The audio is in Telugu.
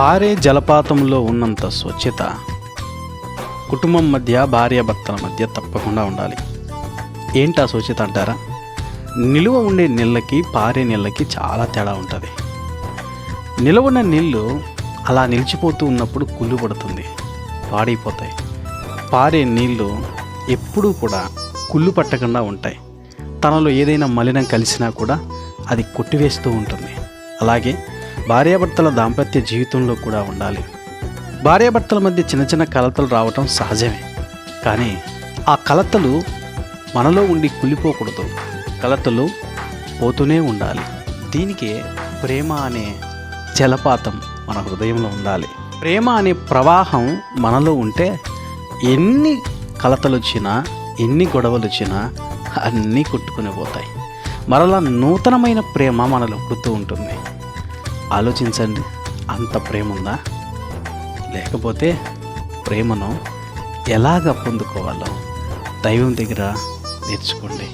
పారే జలపాతంలో ఉన్నంత స్వచ్ఛత. కుటుంబం మధ్య భార్యాభర్తల మధ్య తప్పకుండా ఉండాలి. ఏంటి ఆ స్వచ్ఛత అంటారా? నిలువ ఉండే నీళ్ళకి పారే నీళ్ళకి చాలా తేడా ఉంటుంది. నిలువ నీళ్ళు అలా నిలిచిపోతూ ఉన్నప్పుడు కుళ్ళు పడుతుంది పాడైపోతాయి. పారే నీళ్ళు ఎప్పుడూ కూడా కుళ్ళు పట్టకుండా ఉంటాయి. తనలో ఏదైనా మలినం కలిసినా కూడా అది కొట్టివేస్తూ ఉంటుంది. అలాగే భార్యాభర్తల దాంపత్య జీవితంలో కూడా ఉండాలి. భార్యాభర్తల మధ్య చిన్న చిన్న కలతలు రావటం సహజమే. కానీ ఆ కలతలు మనలో ఉండి కులిపోకూడదు కలతలు పోతూనే ఉండాలి. దీనికే ప్రేమ అనే జలపాతం మన హృదయంలో ఉండాలి. ప్రేమ అనే ప్రవాహం మనలో ఉంటే ఎన్ని కలతలు వచ్చినా ఎన్ని గొడవలు వచ్చినా అన్నీ కొట్టుకుని పోతాయి. మరలా నూతనమైన ప్రేమ మనలో పుడుతూ ఉంటుంది. ఆలోచించండి. అంత ప్రేమ ఉందా లేకపోతే ప్రేమను ఎలాగ పొందుకోవాలో దైవం దగ్గర నేర్చుకోండి.